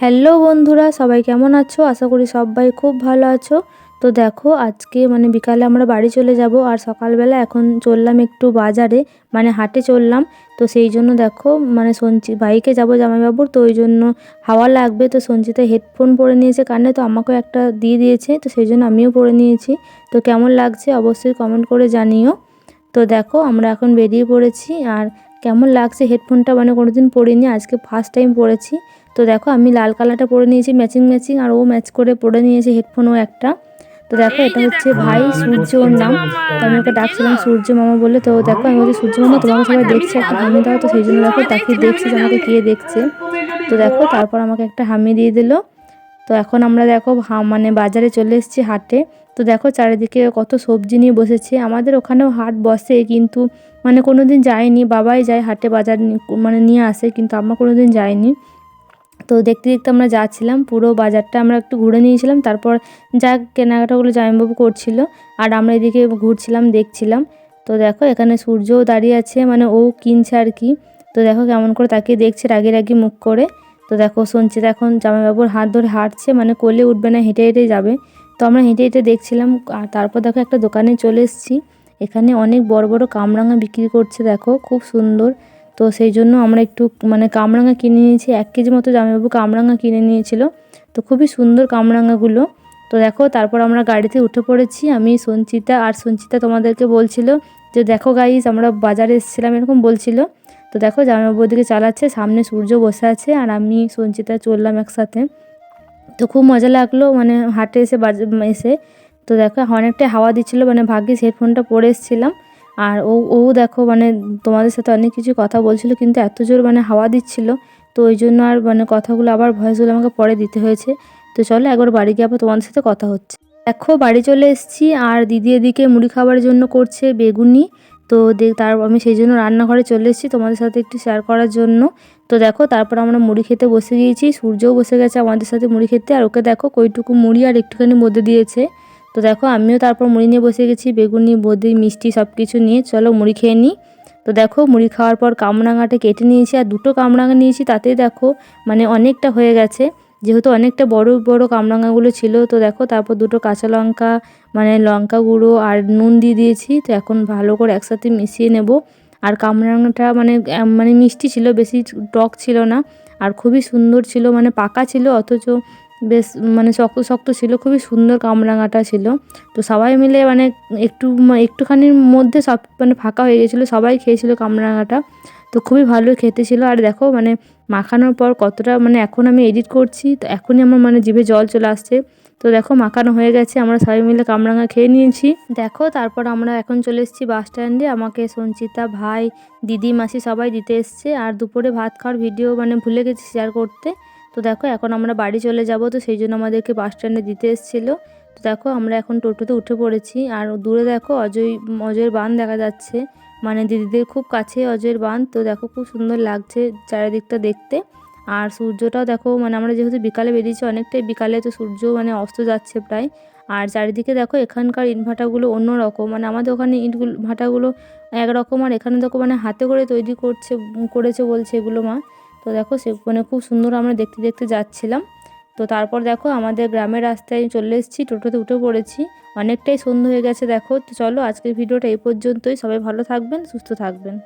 Hello বন্ধুরা, সবাই কেমন আছো? আশা করি সবাই খুব ভালো আছো। তো দেখো, আজকে মানে বিকালে আমরা বাড়ি চলে যাব আর সকালবেলা এখন চললাম একটু বাজারে মানে হাটে চললাম। তো সেই জন্য দেখো মানে সঞ্চি, বাইকে যাব জামাইবাবুর, তো ওই জন্য হাওয়া লাগবে। তো সঞ্চিতা হেডফোন পরে নিয়েছে কানে, তো আমাকেও একটা দিয়ে দিয়েছে, তো সেই জন্য আমিও পরে নিয়েছি। তো কেমন লাগছে অবশ্যই কমেন্ট করে জানিও। তো দেখো, আমরা এখন বেরিয়ে পড়েছি আর কেমন লাগছে? হেডফোনটা মানে কোনোদিন পরিনি, আজকে ফার্স্ট টাইম পরেছি। তো দেখো আমি লাল কালারটা পরে নিয়েছি ম্যাচিং ম্যাচিং আর ও ম্যাচ করে পরে নিয়েছে হেডফোনও একটা। তো দেখো এটা হচ্ছে ভাই সূর্য ওর নাম তো আমি ওকে ডাকছিলাম সূর্য মামা বলে। তো দেখো আমি বলছি সূর্য মামা তোমাকে সবাই দেখছে একটা হামি দাও তো সেই জন্য দেখো তাকে দেখছে যে আমাকে কে দেখছে। তো দেখো তারপর আমাকে একটা হামি দিয়ে দিল। তো এখন আমরা দেখো মানে বাজারে চলে এসেছি হাটে। তো দেখো চারিদিকে কত সবজি নিয়ে বসেছে। আমাদের ওখানেও হাট বসে কিন্তু মানে কোনো দিন যায়নি। বাবাই যায় হাটে বাজার মানে নিয়ে আসে কিন্তু আমরা কোনো দিন যাইনি। তো দেখতে দেখতে আমরা যাচ্ছিলাম, পুরো বাজারটা আমরা একটু ঘুরে নিয়েছিলাম, তারপর যা কেনাকাটাগুলো জামাইবাবু করছিল, আর আমরা এদিকে ঘুরছিলাম, দেখছিলাম। তো দেখো এখানে সূর্যও দাঁড়িয়ে আছে মানে ও কিনছে আর কি। তো দেখো কেমন করে তাকে দেখছে রাগে রাগি মুখ করে। তো দেখো সঞ্চিত এখন জামাইবাবুর হাত ধরে হাঁটছে মানে কোলে উঠবে না, হেঁটে হেঁটে যাবে। তো আমরা হেঁটে হেঁটে দেখছিলাম, আর তারপর দেখো একটা দোকানে চলে এসেছি। এখানে অনেক বড় বড় কামরাঙা বিক্রি করছে, দেখো খুব সুন্দর। তো সেই জন্য আমরা একটু মানে কামরাঙা কিনে নিয়েছি, এক কেজি মতো জামাইবাবু কামরাঙা কিনে নিয়েছিল। তো খুবই সুন্দর কামরাঙাগুলো। তো দেখো, তারপর আমরা গাড়িতে উঠে পড়েছি। আমি সঞ্চিতা আর সঞ্চিতা তোমাদেরকে বলছিল যে, দেখো গাইজ আমরা বাজারে এসেছিলাম, এরকম বলছিল। তো দেখো, জামাইবাবু দিকে চালাচ্ছে, সামনে সূর্য বসে আছে আর আমি সঞ্চিতা চললাম একসাথে। তো খুব মজা লাগল মানে হাটে এসে বাজে, এসে। তো দেখো অনেকটাই হাওয়া দিচ্ছিল মানে ভাগ্যিস হেডফোনটা পরে এসেছিলাম। আর ও ও দেখো মানে তোমাদের সাথে অনেক কিছু কথা বলছিল, কিন্তু এত জোর মানে হাওয়া দিচ্ছিল, তো ওই জন্য আর মানে কথাগুলো আবার ভয়েসগুলো আমাকে পরে দিতে হয়েছে। তো চলো একবার বাড়ি গিয়ে আবার তোমাদের সাথে কথা হচ্ছে। দেখো বাড়ি চলে এসেছি, আর দিদি এদিকে মুড়ি খাবারের জন্য করছে বেগুনি, তো তার, আমি সেই জন্য রান্নাঘরে চলে এসেছি তোমাদের সাথে একটু শেয়ার করার জন্য। তো দেখো তারপর আমরা মুড়ি খেতে বসে গিয়েছি, সূর্যও বসে গেছে আমাদের সাথে মুড়ি খেতে, আর ওকে দেখো কইটুকু মুড়ি আর একটুখানি মধ্যে দিয়েছে। তো দেখো, আমিও তারপর মুড়ি নিয়ে বসে গেছি, বেগুনি বদি, মিষ্টি সব কিছু নিয়ে। চলো মুড়ি খেয়ে নিই। তো দেখো, মুড়ি খাওয়ার পর কামরাঙাটা কেটে নিয়েছি, আর দুটো কামরাঙা নিয়েছি, তাতেই দেখো মানে অনেকটা হয়ে গেছে। যেহেতু অনেকটা বড় বড় কামরাঙাগুলো ছিল, তো দেখো, তারপর দুটো কাঁচা লঙ্কা মানে লঙ্কা গুঁড়ো আর নুন দিয়ে দিয়েছি। তো এখন ভালো করে একসাথে মিশিয়ে নেব। আর কামরাঙাটা মানে মানে মিষ্টি ছিল, বেশি টক ছিল না। আর খুবই সুন্দর ছিল মানে পাকা ছিল, অথচ বেশ মানে শক্ত শক্ত ছিল, খুবই সুন্দর কামরাঙাটা ছিল। তো সবাই মিলে মানে একটু একটুখানির মধ্যে সব মানে ফাঁকা হয়ে গেছিল, সবাই খেয়েছিল কামরাঙাটা। তো খুবই ভালো খেতে ছিল। আর দেখো মানে মাখানোর পর কতটা মানে এখন আমি এডিট করছি, তো এখনই আমার মানে জিভে জল চলে আসছে। তো দেখো, মাখানো হয়ে গেছে, আমরা সবাই মিলে কামরাঙা খেয়ে নিয়েছি। দেখো, তারপর আমরা এখন চলে এসেছি বাস স্ট্যান্ডে। আমাকে সঞ্চিতা ভাই, দিদি, মাসি সবাই দিতে এসছে। আর দুপুরে ভাত খাওয়ার ভিডিও মানে ভুলে গেছি শেয়ার করতে। তো দেখো, এখন আমরা বাড়ি চলে যাব, তো সেই জন্য আমাদেরকে বাস স্ট্যান্ডে দিতে এসেছিল। তো দেখো, আমরা এখন টোটোতে উঠে পড়েছি। আর দূরে দেখো, অজয়, অজয়ের বান দেখা যাচ্ছে। মানে দিদিদের খুব কাছে অজয়ের বান তো দেখো, খুব সুন্দর লাগছে চারিদিকটা দেখতে। আর সূর্যটাও দেখো মানে আমরা যেহেতু বিকালে বেরিয়েছি অনেকটাই বিকালে, তো সূর্য মানে অস্ত যাচ্ছে প্রায়। আর চারিদিকে দেখো, এখানকার ইনভার্টারগুলো অন্য রকম মানে আমাদের ওখানে ইটগুলো ভাটাগুলো একরকম। আর এখানে দেখো মানে হাতে করে তৈরি করছে, করেছে বলছে এগুলো মা। তো দেখো সে মানে খুব সুন্দর আমরা দেখতে দেখতে যাচ্ছিলাম। তো তারপর দেখো আমাদের গ্রামের রাস্তায় চলে এসেছি, টোটোতে উঠে পড়েছি। অনেকটাই সন্ধ্যা হয়ে গেছে দেখো। তো চলো আজকের ভিডিওটা এই পর্যন্তই। সবাই ভালো থাকবেন, সুস্থ থাকবেন।